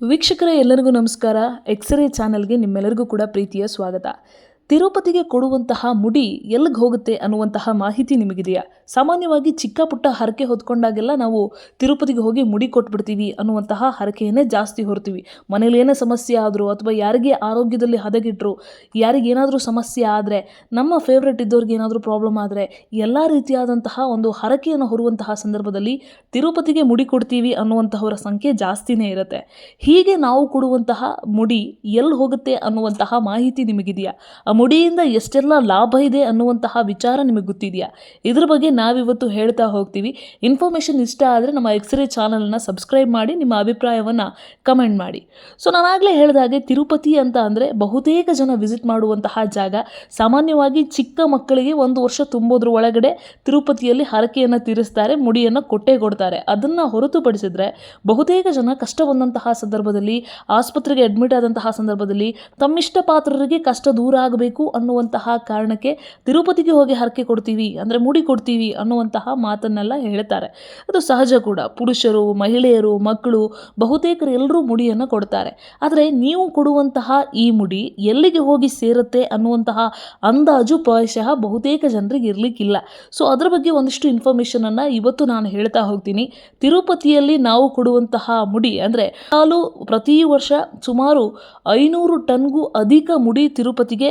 ವೀಕ್ಷಕರೇ ಎಲ್ಲರಿಗೂ ನಮಸ್ಕಾರ. ಎಕ್ಸ್ರೇ ಚಾನಲ್ಗೆ ನಿಮ್ಮೆಲ್ಲರಿಗೂ ಕೂಡ ಪ್ರೀತಿಯ ಸ್ವಾಗತ. ತಿರುಪತಿಗೆ ಕೊಡುವಂತಹ ಮುಡಿ ಎಲ್ಲಿಗೆ ಹೋಗುತ್ತೆ ಅನ್ನುವಂತಹ ಮಾಹಿತಿ ನಿಮಗಿದೆಯಾ? ಸಾಮಾನ್ಯವಾಗಿ ಚಿಕ್ಕ ಪುಟ್ಟ ಹರಕೆ ಹೊತ್ಕೊಂಡಾಗೆಲ್ಲ ನಾವು ತಿರುಪತಿಗೆ ಹೋಗಿ ಮುಡಿ ಕೊಟ್ಬಿಡ್ತೀವಿ ಅನ್ನುವಂತಹ ಹರಕೆಯನ್ನೇ ಜಾಸ್ತಿ ಹೊರ್ತೀವಿ. ಮನೇಲಿ ಏನೇ ಸಮಸ್ಯೆ ಆದರೂ ಅಥವಾ ಯಾರಿಗೆ ಆರೋಗ್ಯದಲ್ಲಿ ಹದಗಿಟ್ಟರು ಯಾರಿಗೇನಾದರೂ ಸಮಸ್ಯೆ ಆದರೆ, ನಮ್ಮ ಫೇವ್ರೆಟ್ ಇದ್ದವ್ರಿಗೆ ಏನಾದರೂ ಪ್ರಾಬ್ಲಮ್ ಆದರೆ, ಎಲ್ಲ ರೀತಿಯಾದಂತಹ ಒಂದು ಹರಕೆಯನ್ನು ಹೊರುವಂತಹ ಸಂದರ್ಭದಲ್ಲಿ ತಿರುಪತಿಗೆ ಮುಡಿ ಕೊಡ್ತೀವಿ ಅನ್ನುವಂತಹವರ ಸಂಖ್ಯೆ ಜಾಸ್ತಿನೇ ಇರುತ್ತೆ. ಹೀಗೆ ನಾವು ಕೊಡುವಂತಹ ಮುಡಿ ಎಲ್ಲಿ ಹೋಗುತ್ತೆ ಅನ್ನುವಂತಹ ಮಾಹಿತಿ ನಿಮಗಿದೆಯಾ? ಮುಡಿಯಿಂದ ಎಷ್ಟೆಲ್ಲ ಲಾಭ ಇದೆ ಅನ್ನುವಂತಹ ವಿಚಾರ ನಿಮಗೆ ಗೊತ್ತಿದೆಯಾ? ಇದ್ರ ಬಗ್ಗೆ ನಾವಿವತ್ತು ಹೇಳ್ತಾ ಹೋಗ್ತೀವಿ. ಇನ್ಫಾರ್ಮೇಷನ್ ಇಷ್ಟ ಆದರೆ ನಮ್ಮ ಎಕ್ಸ್ರೇ ಚಾನಲನ್ನು ಸಬ್ಸ್ಕ್ರೈಬ್ ಮಾಡಿ, ನಿಮ್ಮ ಅಭಿಪ್ರಾಯವನ್ನು ಕಮೆಂಟ್ ಮಾಡಿ. ಸೊ ನಾನಾಗಲೇ ಹೇಳಿದಾಗೆ ತಿರುಪತಿ ಅಂತ ಅಂದರೆ ಬಹುತೇಕ ಜನ ವಿಸಿಟ್ ಮಾಡುವಂತಹ ಜಾಗ. ಸಾಮಾನ್ಯವಾಗಿ ಚಿಕ್ಕ ಮಕ್ಕಳಿಗೆ ಒಂದು ವರ್ಷ ತುಂಬೋದ್ರ ಒಳಗಡೆ ತಿರುಪತಿಯಲ್ಲಿ ಹರಕೆಯನ್ನು ತೀರಿಸ್ತಾರೆ, ಮುಡಿಯನ್ನು ಕೊಟ್ಟೆ ಕೊಡ್ತಾರೆ. ಅದನ್ನು ಹೊರತುಪಡಿಸಿದರೆ ಬಹುತೇಕ ಜನ ಕಷ್ಟ ಬಂದಂತಹ ಸಂದರ್ಭದಲ್ಲಿ, ಆಸ್ಪತ್ರೆಗೆ ಅಡ್ಮಿಟ್ ಆದಂತಹ ಸಂದರ್ಭದಲ್ಲಿ ತಮ್ಮಿಷ್ಟ ಪಾತ್ರರಿಗೆ ಕಷ್ಟ ದೂರ ಆಗಬೇಕು ಅನ್ನುವಂತಹ ಕಾರಣಕ್ಕೆ ತಿರುಪತಿಗೆ ಹೋಗಿ ಹರಕೆ ಕೊಡ್ತೀವಿ, ಅಂದರೆ ಮುಡಿ ಕೊಡ್ತೀವಿ ಅನ್ನುವಂತಹ ಮಾತನ್ನೆಲ್ಲ ಹೇಳ್ತಾರೆ. ಅದು ಸಹಜ ಕೂಡ. ಪುರುಷರು, ಮಹಿಳೆಯರು, ಮಕ್ಕಳು, ಬಹುತೇಕರು ಎಲ್ಲರೂ ಮುಡಿಯನ್ನು ಕೊಡ್ತಾರೆ. ಆದರೆ ನೀವು ಕೊಡುವಂತಹ ಈ ಮುಡಿ ಎಲ್ಲಿಗೆ ಹೋಗಿ ಸೇರುತ್ತೆ ಅನ್ನುವಂತಹ ಅಂದಾಜು ಪ್ರಾಯಶಃ ಬಹುತೇಕ ಜನರಿಗೆ ಇರಲಿಕ್ಕಿಲ್ಲ. ಸೊ ಅದರ ಬಗ್ಗೆ ಒಂದಿಷ್ಟು ಇನ್ಫಾರ್ಮೇಷನನ್ನು ಇವತ್ತು ನಾನು ಹೇಳ್ತಾ ಹೋಗ್ತೀನಿ. ತಿರುಪತಿಯಲ್ಲಿ ನಾವು ಕೊಡುವಂತಹ ಮುಡಿ ಅಂದರೆ ಹಾಲು ಪ್ರತಿ ವರ್ಷ ಸುಮಾರು ಐನೂರು ಟನ್ಗೂ ಅಧಿಕ ಮುಡಿ ತಿರುಪತಿಗೆ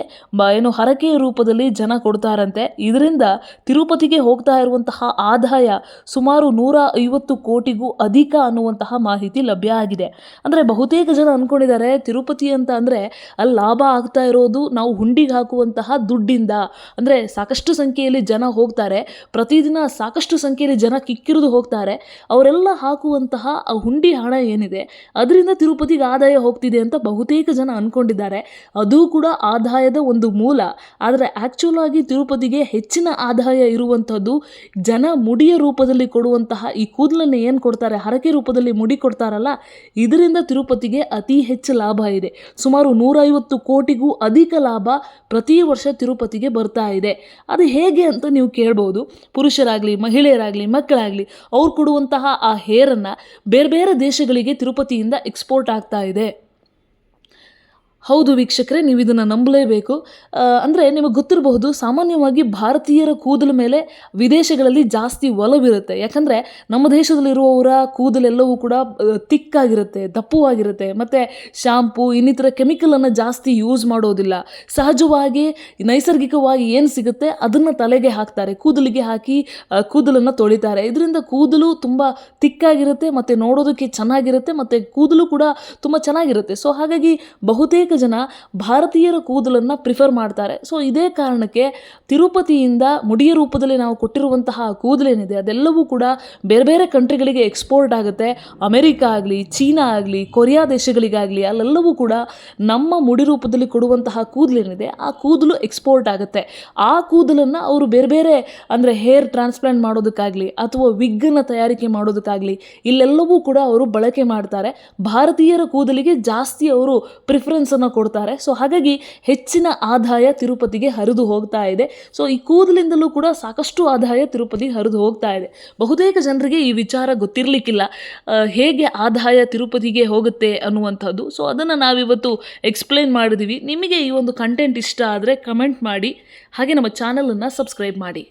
ಏನು ಹರಕೆಯ ರೂಪದಲ್ಲಿ ಜನ ಕೊಡ್ತಾರಂತೆ. ಇದರಿಂದ ತಿರುಪತಿಗೆ ಹೋಗ್ತಾ ಇರುವಂತಹ ಆದಾಯ ಸುಮಾರು ನೂರ ಐವತ್ತು ಕೋಟಿಗೂ ಅಧಿಕ ಅನ್ನುವಂತಹ ಮಾಹಿತಿ ಲಭ್ಯ ಆಗಿದೆ. ಅಂದರೆ ಬಹುತೇಕ ಜನ ಅಂದ್ಕೊಂಡಿದ್ದಾರೆ ತಿರುಪತಿ ಅಂತ ಅಂದರೆ ಅಲ್ಲಿ ಲಾಭ ಆಗ್ತಾ ಇರೋದು ನಾವು ಹುಂಡಿಗೆ ಹಾಕುವಂತಹ ದುಡ್ಡಿಂದ. ಅಂದರೆ ಸಾಕಷ್ಟು ಸಂಖ್ಯೆಯಲ್ಲಿ ಜನ ಹೋಗ್ತಾರೆ. ಪ್ರತಿದಿನ ಸಾಕಷ್ಟು ಸಂಖ್ಯೆಯಲ್ಲಿ ಜನ ಕಿಕ್ಕಿರಿದು ಹೋಗ್ತಾರೆ. ಅವರೆಲ್ಲ ಹಾಕುವಂತಹ ಆ ಹುಂಡಿ ಹಣ ಏನಿದೆ? ಅದರಿಂದ ತಿರುಪತಿಗೆ ಆದಾಯ ಹೋಗ್ತಿದೆ ಅಂತ ಬಹುತೇಕ ಜನ ಅಂದ್ಕೊಂಡಿದ್ದಾರೆ ಅದು ಕೂಡ ಆದಾಯದ ಒಂದು ಮೂಲ. ಆದರೆ ಆ್ಯಕ್ಚುಲ್ ಆಗಿ ತಿರುಪತಿಗೆ ಹೆಚ್ಚಿನ ಆದಾಯ ಇರುವಂಥದ್ದು ಜನ ಮುಡಿಯ ರೂಪದಲ್ಲಿ ಕೊಡುವಂತಹ ಈ ಕೂದಲನ್ನು ಏನು ಕೊಡ್ತಾರೆ? ಹರಕೆ ರೂಪದಲ್ಲಿ ಮುಡಿ ಕೊಡ್ತಾರಲ್ಲ? ಇದರಿಂದ ತಿರುಪತಿಗೆ ಅತಿ ಹೆಚ್ಚು ಲಾಭ ಇದೆ. ಸುಮಾರು ನೂರೈವತ್ತು ಕೋಟಿಗೂ ಅಧಿಕ ಲಾಭ ಪ್ರತಿ ವರ್ಷ ತಿರುಪತಿಗೆ ಬರ್ತಾ ಇದೆ. ಅದು ಹೇಗೆ ಅಂತ ನೀವು ಕೇಳ್ಬೋದು. ಪುರುಷರಾಗಲಿ, ಮಹಿಳೆಯರಾಗಲಿ, ಮಕ್ಕಳಾಗಲಿ, ಅವ್ರು ಕೊಡುವಂತಹ ಆ ಹೇರನ್ನು ಬೇರೆ ಬೇರೆ ದೇಶಗಳಿಗೆ ತಿರುಪತಿಯಿಂದ ಎಕ್ಸ್ಪೋರ್ಟ್ ಆಗ್ತಾ ಇದೆ. ಹೌದು ವೀಕ್ಷಕರೇ, ನೀವು ಇದನ್ನು ನಂಬಲೇಬೇಕು. ಅಂದರೆ ನಿಮಗೆ ಗೊತ್ತಿರಬಹುದು, ಸಾಮಾನ್ಯವಾಗಿ ಭಾರತೀಯರ ಕೂದಲ ಮೇಲೆ ವಿದೇಶಗಳಲ್ಲಿ ಜಾಸ್ತಿ ಒಲವಿರುತ್ತೆ. ಯಾಕಂದರೆ ನಮ್ಮ ದೇಶದಲ್ಲಿರುವವರ ಕೂದಲೆಲ್ಲವೂ ಕೂಡ ತಿಕ್ಕಾಗಿರುತ್ತೆ, ದಪ್ಪವಾಗಿರುತ್ತೆ. ಮತ್ತು ಶ್ಯಾಂಪು ಇನ್ನಿತರ ಕೆಮಿಕಲನ್ನು ಜಾಸ್ತಿ ಯೂಸ್ ಮಾಡೋದಿಲ್ಲ. ಸಹಜವಾಗಿ, ನೈಸರ್ಗಿಕವಾಗಿ ಏನು ಸಿಗುತ್ತೆ, ಅದನ್ನು ತಲೆಗೆ ಹಾಕ್ತಾರೆ, ಕೂದಲಿಗೆ ಹಾಕಿ ಕೂದಲನ್ನು ತೊಳಿತಾರೆ. ಇದರಿಂದ ಕೂದಲು ತುಂಬ ತಿಕ್ಕಾಗಿರುತ್ತೆ, ಮತ್ತು ನೋಡೋದಕ್ಕೆ ಚೆನ್ನಾಗಿರುತ್ತೆ, ಮತ್ತು ಕೂದಲು ಕೂಡ ತುಂಬ ಚೆನ್ನಾಗಿರುತ್ತೆ. ಸೊ ಹಾಗಾಗಿ ಬಹುತೇಕ ಜನ ಭಾರತೀಯರ ಕೂದಲನ್ನು ಪ್ರಿಫರ್ ಮಾಡ್ತಾರೆ. ಸೊ ಇದೇ ಕಾರಣಕ್ಕೆ ತಿರುಪತಿಯಿಂದ ಮುಡಿಯ ರೂಪದಲ್ಲಿ ನಾವು ಕೊಟ್ಟಿರುವಂತಹ ಕೂದಲೇನಿದೆ, ಅದೆಲ್ಲವೂ ಕೂಡ ಬೇರೆ ಬೇರೆ ಕಂಟ್ರಿಗಳಿಗೆ ಎಕ್ಸ್ಪೋರ್ಟ್ ಆಗುತ್ತೆ. ಅಮೆರಿಕ ಆಗಲಿ, ಚೀನಾ ಆಗಲಿ, ಕೊರಿಯಾ ದೇಶಗಳಿಗಾಗಲಿ, ಅಲ್ಲೆಲ್ಲವೂ ಕೂಡ ನಮ್ಮ ಮುಡಿ ರೂಪದಲ್ಲಿ ಕೊಡುವಂತಹ ಕೂದಲೇನಿದೆ, ಆ ಕೂದಲು ಎಕ್ಸ್ಪೋರ್ಟ್ ಆಗುತ್ತೆ. ಆ ಕೂದಲನ್ನು ಅವರು ಬೇರೆ ಬೇರೆ ಅಂದರೆ ಹೇರ್ ಟ್ರಾನ್ಸ್ಪ್ಲಾಂಟ್ ಮಾಡೋದಕ್ಕಾಗಲಿ ಅಥವಾ ವಿಗ್ಗನ್ನು ತಯಾರಿಕೆ ಮಾಡೋದಕ್ಕಾಗಲಿ, ಇಲ್ಲೆಲ್ಲವೂ ಕೂಡ ಅವರು ಬಳಕೆ ಮಾಡ್ತಾರೆ. ಭಾರತೀಯರ ಕೂದಲಿಗೆ ಜಾಸ್ತಿ ಅವರು ಪ್ರಿಫರೆನ್ಸನ್ನು ಕೊಡ್ತಾರೆ. ಸೊ ಹಾಗಾಗಿ ಹೆಚ್ಚಿನ ಆದಾಯ ತಿರುಪತಿಗೆ ಹರಿದು ಹೋಗ್ತಾ ಇದೆ. ಸೊ ಈ ಕೂದಲಿಂದಲೂ ಕೂಡ ಸಾಕಷ್ಟು ಆದಾಯ ತಿರುಪತಿಗೆ ಹರಿದು ಹೋಗ್ತಾ ಇದೆ. ಬಹುತೇಕ ಜನರಿಗೆ ಈ ವಿಚಾರ ಗೊತ್ತಿರಲಿಕ್ಕಿಲ್ಲ. ಹೇಗೆ ಆದಾಯ ತಿರುಪತಿಗೆ ಹೋಗುತ್ತೆ ಅನ್ನುವಂಥದ್ದು. ಸೊ ಅದನ್ನು ನಾವಿವತ್ತು ಎಕ್ಸ್ಪ್ಲೇನ್ ಮಾಡಿದ್ದೀವಿ ನಿಮಗೆ ಈ ಒಂದು ಕಂಟೆಂಟ್ ಇಷ್ಟ ಆದರೆ ಕಮೆಂಟ್ ಮಾಡಿ. ಹಾಗೆ ನಮ್ಮ ಚಾನಲನ್ನು ಸಬ್ಸ್ಕ್ರೈಬ್ ಮಾಡಿ.